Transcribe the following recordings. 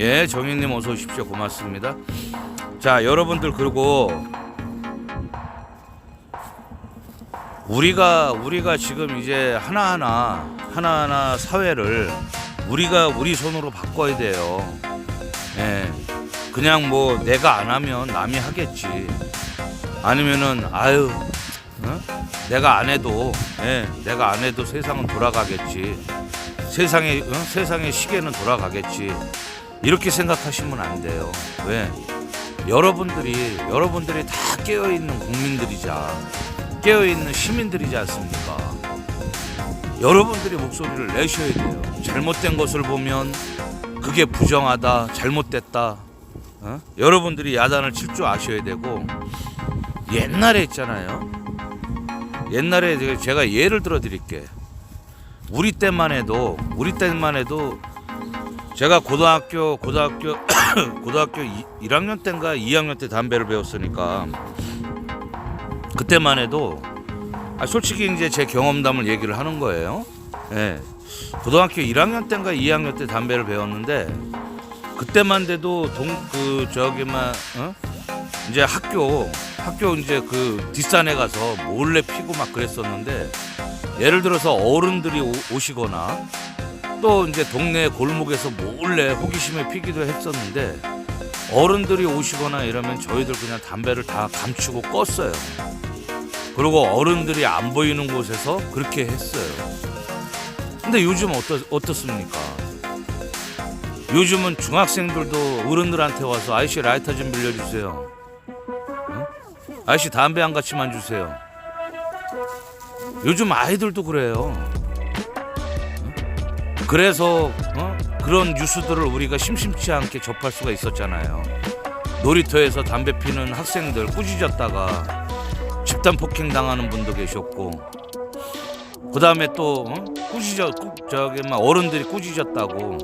예, 정인님 어서 오십시오. 고맙습니다. 자, 여러분들 그리고 우리가 우리가 지금 이제 하나하나 하나하나 사회를 우리가 우리 손으로 바꿔야 돼요. 예. 그냥 뭐 내가 안 하면 남이 하겠지. 아니면은 아유 어? 내가 안 해도 예, 내가 안 해도 세상은 돌아가겠지. 세상의 어? 세상의 시계는 돌아가겠지. 이렇게 생각하시면 안 돼요. 왜? 여러분들이 여러분들이 다 깨어 있는 국민들이자 깨어 있는 시민들이지 않습니까? 여러분들이 목소리를 내셔야 돼요. 잘못된 것을 보면 그게 부정하다, 잘못됐다. 어? 여러분들이 야단을 칠 줄 아셔야 되고 옛날에 있잖아요. 옛날에 제가- 예를 들어 드릴게. 우리 때만 해도 우리 때만 해도 제가 고등학교 고등학교 고등학교 1, 학년 때인가 2학년 때 담배를 배웠으니까 그때만 해도 아, 솔직히 이제 제 경험담을 얘기를 하는 거예요. 예. 고등학교 1학년 때인가 2학년 때 담배를 배웠는데 그때만 돼도 동 그 저기만 어? 이제 학교 학교 이제 그 뒷산에 가서 몰래 피고 막 그랬었는데 예를 들어서 어른들이 오, 오시거나 또 이제 동네 골목에서 몰래 호기심에 피기도 했었는데 어른들이 오시거나 이러면 저희들 그냥 담배를 다 감추고 껐어요. 그리고 어른들이 안 보이는 곳에서 그렇게 했어요. 근데 요즘 어떠, 어떻습니까? 요즘은 중학생들도 어른들한테 와서 아이씨 라이터 좀 빌려주세요. 어? 아이씨 담배 한 가치만 주세요. 요즘 아이들도 그래요. 어? 그래서 어? 그런 뉴스들을 우리가 심심치 않게 접할 수가 있었잖아요. 놀이터에서 담배 피는 학생들 꾸짖었다가 집단 폭행 당하는 분도 계셨고 그 다음에 또 어? 꾸짖어 꾸, 저기 막 어른들이 꾸짖었다고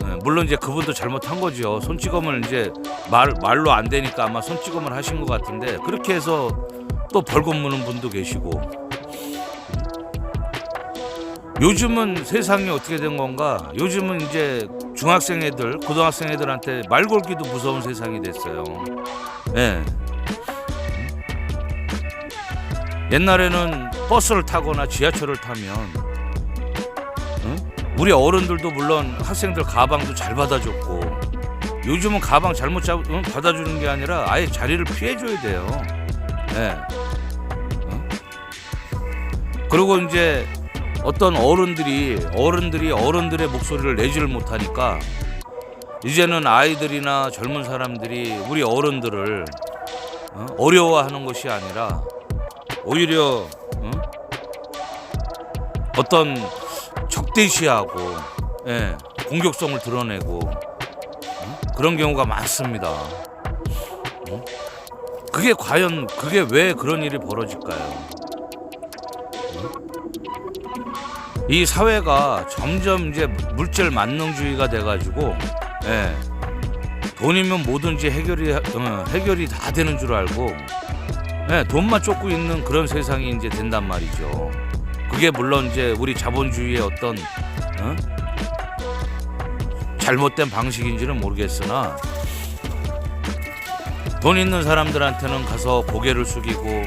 네, 물론 이제 그분도 잘못한 거죠 손찌검을 이제 말 말로 안 되니까 아마 손찌검을 하신 것 같은데 그렇게 해서 또 벌금 무는 분도 계시고 요즘은 세상이 어떻게 된 건가 요즘은 이제 중학생 애들 고등학생 애들한테 말 걸기도 무서운 세상이 됐어요 예. 옛날에는 버스를 타거나 지하철을 타면 응? 우리 어른들도 물론 학생들 가방도 잘 받아줬고 요즘은 가방 잘못 잡, 응? 받아주는 게 아니라 아예 자리를 피해줘야 돼요. 예. 응? 그리고 이제 어떤 어른들이 어른들이 어른들의 목소리를 내지를 못하니까 이제는 아이들이나 젊은 사람들이 우리 어른들을 어? 어려워하는 것이 아니라 오히려 어? 어떤 적대시하고 예, 공격성을 드러내고 어? 그런 경우가 많습니다. 어? 그게 과연 그게 왜 그런 일이 벌어질까요? 이 사회가 점점 이제 물질 만능주의가 돼가지고 예, 돈이면 뭐든지 해결이 어, 해결이 다 되는 줄 알고 네, 돈만 쫓고 있는 그런 세상이 이제 된단 말이죠. 그게 물론 이제 우리 자본주의의 어떤 어? 잘못된 방식인지는 모르겠으나 돈 있는 사람들한테는 가서 고개를 숙이고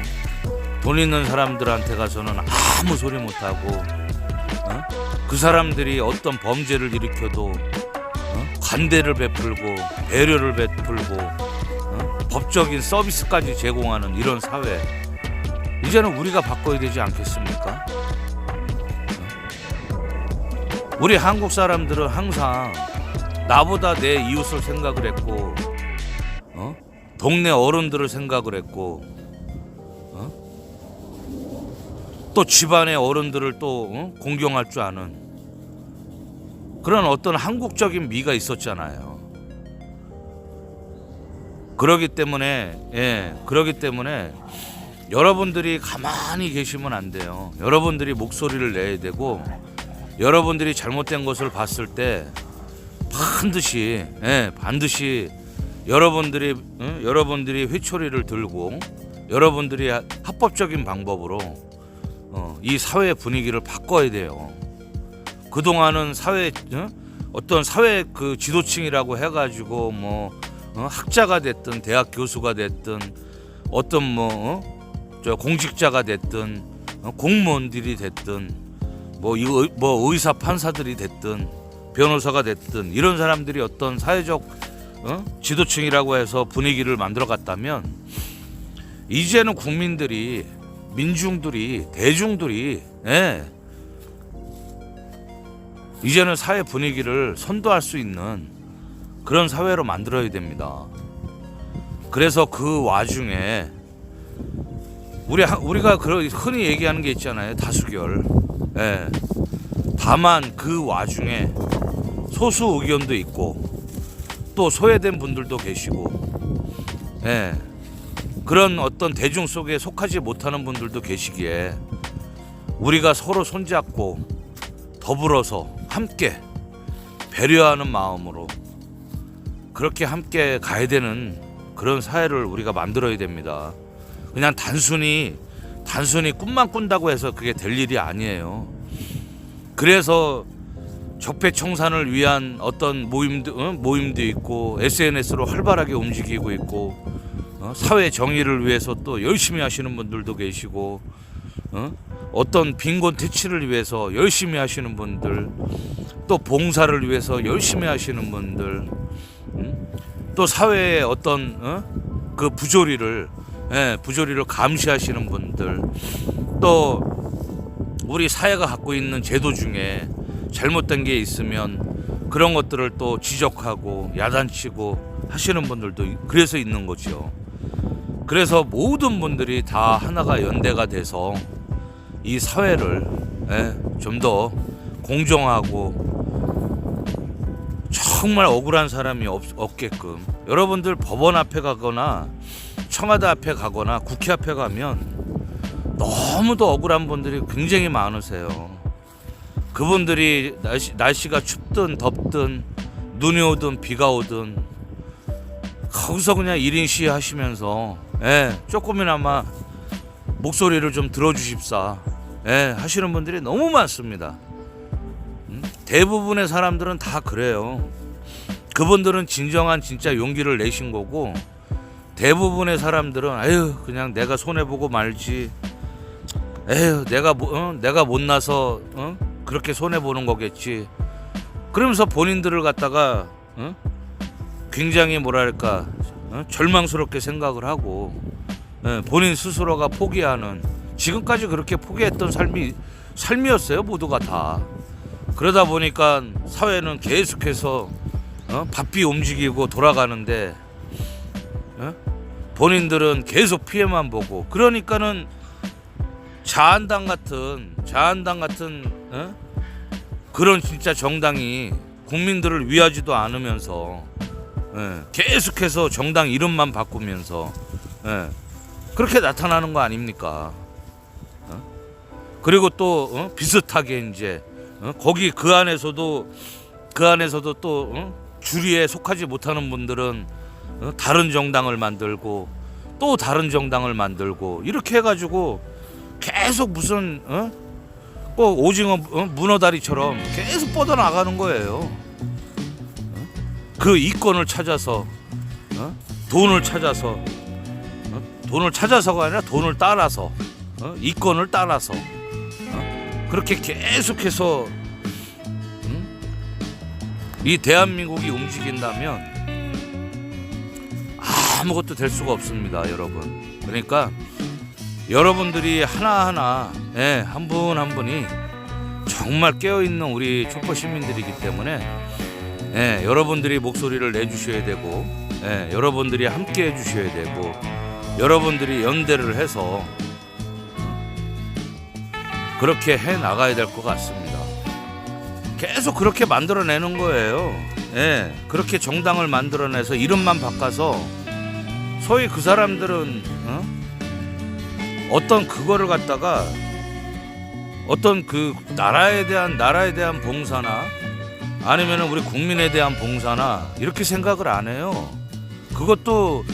돈 있는 사람들한테 가서는 아무 소리 못 하고 어? 그 사람들이 어떤 범죄를 일으켜도 어? 관대를 베풀고 배려를 베풀고 어? 법적인 서비스까지 제공하는 이런 사회 이제는 우리가 바꿔야 되지 않겠습니까? 어? 우리 한국 사람들은 항상 나보다 내 이웃을 생각을 했고 어? 동네 어른들을 생각을 했고 어? 또 집안의 어른들을 또 어? 공경할 줄 아는 그런 어떤 한국적인 미가 있었잖아요. 그러기 때문에 예 그러기 때문에 여러분들이 가만히 계시면 안 돼요. 여러분들이 목소리를 내야 되고 여러분들이 잘못된 것을 봤을 때 반드시 예 반드시 여러분들이 응? 여러분들이 회초리를 들고 여러분들이 합법적인 방법으로 어, 이 사회 분위기를 바꿔야 돼요. 그 동안은 사회 어? 어떤 사회 그 지도층이라고 해가지고 뭐 어, 학자가 됐든 대학 교수가 됐든 어떤 뭐 어? 저 공직자가 됐든 어, 공무원들이 됐든 뭐, 이 의- 뭐 의사 판사들이 됐든 변호사가 됐든 이런 사람들이 어떤 사회적 어? 지도층이라고 해서 분위기를 만들어 갔다면 이제는 국민들이 민중들이 대중들이 예, 이제는 사회 분위기를 선도할 수 있는 그런 사회로 만들어야 됩니다. 그래서 그 와중에 우리 하- 우리가 그런 흔히 얘기하는 게 있잖아요 다수결. 예. 다만 그 와중에 소수 의견도 있고 또 소외된 분들도 계시고, 예. 그런 어떤 대중 속에 속하지 못하는 분들도 계시기에 우리가 서로 손잡고 더불어서 함께 배려하는 마음으로 그렇게 함께 가야 되는 그런 사회를 우리가 만들어야 됩니다. 그냥 단순히 단순히 꿈만 꾼다고 해서 그게 될 일이 아니에요. 그래서 적폐청산을 위한 어떤 모임도 어? 모임도 있고 SNS로 활발하게 움직이고 있고 어? 사회 정의를 위해서 또 열심히 하시는 분들도 계시고 어? 어떤 빈곤 퇴치를 위해서 열심히 하시는 분들 또 봉사를 위해서 열심히 하시는 분들 음? 또 사회의 어떤 어? 그 부조리를 예, 부조리를 감시하시는 분들 또 우리 사회가 갖고 있는 제도 중에 잘못된 게 있으면 그런 것들을 또 지적하고 야단치고 하시는 분들도 그래서 있는 거죠. 그래서 모든 분들이 다 하나가 연대가 돼서 이 사회를 예, 좀더 공정하고 정말 억울한 사람이 없, 없게끔 여러분들 법원 앞에 가거나 청와대 앞에 가거나 국회 앞에 가면 너무도 억울한 분들이 굉장히 많으세요. 그분들이 날씨, 날씨가 춥든 덥든 눈이 오든 비가 오든 거기서 그냥 1인 시위 하시면서 예, 조금이나마 목소리를 좀 들어주십사 예, 하시는 분들이 너무 많습니다. 음? 대부분의 사람들은 다 그래요. 그분들은 진정한 진짜 용기를 내신 거고 대부분의 사람들은 아유 그냥 내가 손해 보고 말지. 에휴 내가 뭐, 어? 내가 못 나서 어? 그렇게 손해 보는 거겠지. 그러면서 본인들을 갖다가 어? 굉장히 뭐랄까 어? 절망스럽게 생각을 하고 예, 본인 스스로가 포기하는 지금까지 그렇게 포기했던 삶이 삶이었어요 모두가 다 그러다 보니까 사회는 계속해서 어? 바삐 움직이고 돌아가는데 어? 본인들은 계속 피해만 보고 그러니까는 자한당 같은 자한당 같은 어? 그런 진짜 정당이 국민들을 위하지도 않으면서 예, 계속해서 정당 이름만 바꾸면서 예, 그렇게 나타나는 거 아닙니까? 어? 그리고 또 어? 비슷하게 이제 어? 거기 그 안에서도 그 안에서도 또 어? 주리에 속하지 못하는 분들은 어? 다른 정당을 만들고 또 다른 정당을 만들고 이렇게 해가지고 계속 무슨 어? 꼭 오징어 어? 문어다리처럼 계속 뻗어 나가는 거예요. 어? 그 이권을 찾아서 어? 돈을 찾아서 어? 돈을 찾아서가 아니라 돈을 따라서 어? 이권을 따라서 어? 그렇게 계속해서 음? 이 대한민국이 움직인다면 아무것도 될 수가 없습니다, 여러분. 그러니까 여러분들이 하나하나 예, 한분 한 분이 정말 깨어 있는 우리 촛불 시민들이기 때문에 예, 여러분들이 목소리를 내주셔야 되고 예, 여러분들이 함께 해주셔야 되고 여러분들이 연대를 해서 그렇게 해 나가야 될 것 같습니다. 계속 그렇게 만들어내는 거예요. 예, 그렇게 정당을 만들어내서 이름만 바꿔서 소위 그 사람들은 어? 어떤 그거를 갖다가 어떤 그 나라에 대한 나라에 대한 봉사나 아니면 우리 국민에 대한 봉사나 이렇게 생각을 안 해요. 그것도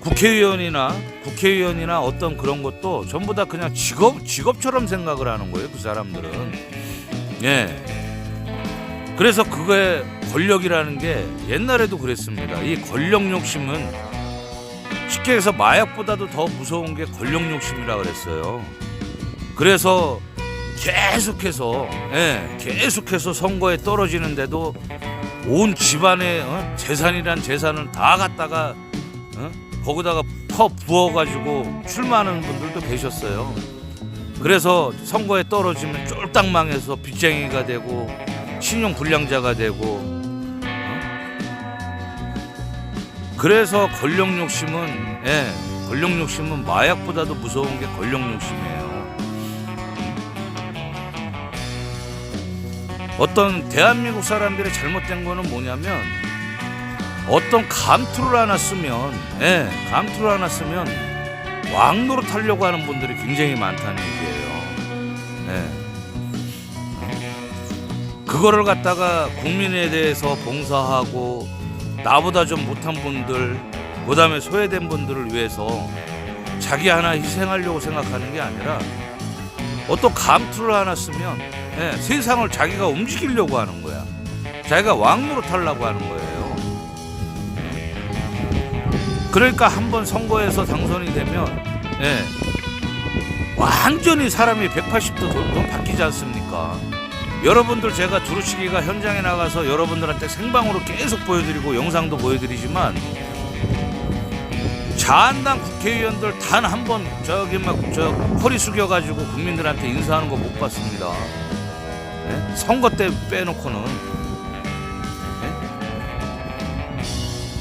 국회의원이나 국회의원이나 어떤 그런 것도 전부 다 그냥 직업 직업처럼 생각을 하는 거예요. 그 사람들은 예. 그래서 그거의 권력이라는 게 옛날에도 그랬습니다. 이 권력 욕심은 쉽게 해서 마약보다도 더 무서운 게 권력 욕심이라 그랬어요. 그래서 계속해서 예, 계속해서 선거에 떨어지는데도 온 집안의 어? 재산이란 재산을 다 갖다가 어? 거기다가 퍼 부어가지고 출마하는 분들도 계셨어요. 그래서 선거에 떨어지면 쫄딱 망해서 빚쟁이가 되고 신용 불량자가 되고 어? 그래서 권력 욕심은 예, 권력 욕심은 마약보다도 무서운 게 권력 욕심이에요. 어떤 대한민국 사람들의 잘못된 거는 뭐냐면 어떤 감투를 하나 쓰면 예, 감투를 하나 쓰면 왕노릇 하려고 하는 분들이 굉장히 많다는 얘기예요. 예. 그거를 갖다가 국민에 대해서 봉사하고 나보다 좀 못한 분들 그다음에 소외된 분들을 위해서 자기 하나 희생하려고 생각하는 게 아니라 어떤 감투를 하나 쓰면 예, 세상을 자기가 움직이려고 하는 거야. 자기가 왕노릇 하려고 하는 거예요. 그러니까 한번 선거에서 당선이 되면 예, 완전히 사람이 180도 돌고 바뀌지 않습니까? 여러분들 제가 두루치기가 현장에 나가서 여러분들한테 생방으로 계속 보여드리고 영상도 보여드리지만 자한당 국회의원들 단 한 번 저기 막저 허리 숙여가지고 국민들한테 인사하는 거 못 봤습니다. 예? 선거 때 빼놓고는 예?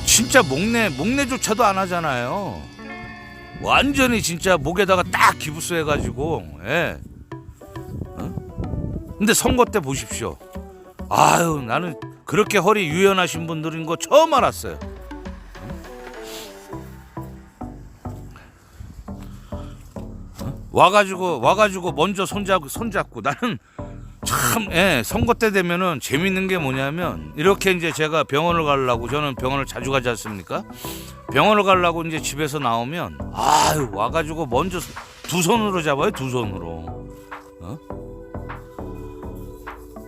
진짜 목내 목내조차도 안 하잖아요. 완전히 진짜 목에다가 딱 기부스 해가지고 예. 어? 근데 선거 때 보십시오. 아유 나는 그렇게 허리 유연하신 분들인 거 처음 알았어요. 와가지고 와가지고 먼저 손잡고 손잡고 나는 참 예, 선거 때 되면은 재밌는 게 뭐냐면 이렇게 이제 제가 병원을 가려고 저는 병원을 자주 가지 않습니까? 병원을 가려고 이제 집에서 나오면 아유 와가지고 먼저 두 손으로 잡아요 두 손으로. 어?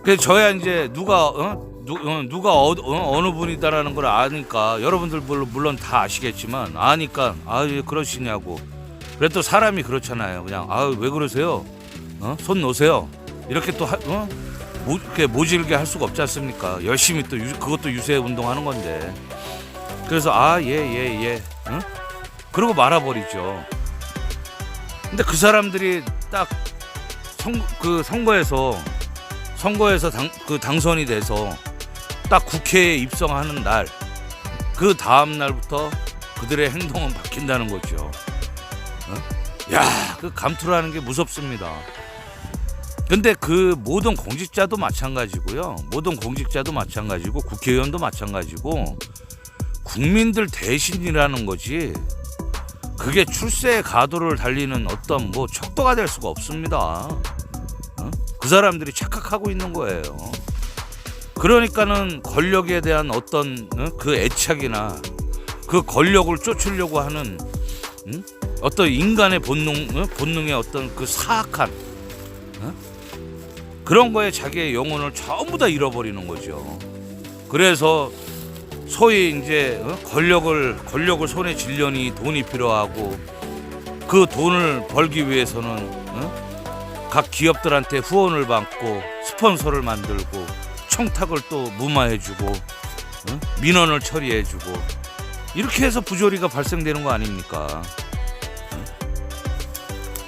그 저야 이제 누가 어? 누, 어, 누가 어, 어, 느 분이다라는 걸 아니까 여러분들 물론, 물론 다 아시겠지만 아니까 아왜 그러시냐고. 그래도 사람이 그렇잖아요. 그냥 아 왜 그러세요? 어? 손 놓으세요. 이렇게 또 하, 어? 모, 이렇게 모질게 할 수가 없지 않습니까? 열심히 또 유, 그것도 유세 운동하는 건데. 그래서 아 예 예 예. 응? 그러고 말아버리죠. 근데 그 사람들이 딱 선, 그 선거에서 선거에서 당, 그 당선이 돼서 딱 국회에 입성하는 날 그 다음 날부터 그들의 행동은 바뀐다는 거죠. 어? 야, 그 감투라는 게 무섭습니다. 근데 그 모든 공직자도 마찬가지고요. 모든 공직자도 마찬가지고 국회의원도 마찬가지고 국민들 대신이라는 거지. 그게 출세의 가도를 달리는 어떤 뭐 척도가 될 수가 없습니다. 어? 그 사람들이 착각하고 있는 거예요. 그러니까는 권력에 대한 어떤 어? 그 애착이나 그 권력을 쫓으려고 하는 음? 어떤 인간의 본능, 어? 본능의 어떤 그 사악한 어? 그런 거에 자기의 영혼을 전부 다 잃어버리는 거죠. 그래서 소위 이제 어? 권력을 권력을 손에 쥐려니 돈이 필요하고 그 돈을 벌기 위해서는 어? 각 기업들한테 후원을 받고 스폰서를 만들고 청탁을 또 무마해주고 어? 민원을 처리해주고 이렇게 해서 부조리가 발생되는 거 아닙니까?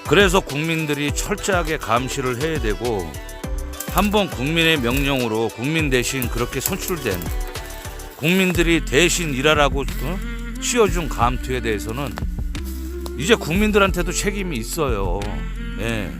어? 그래서 국민들이 철저하게 감시를 해야 되고 한 번 국민의 명령으로 국민 대신 그렇게 선출된 국민들이 대신 일하라고 어? 씌워준 감투에 대해서는 이제 국민들한테도 책임이 있어요. 예.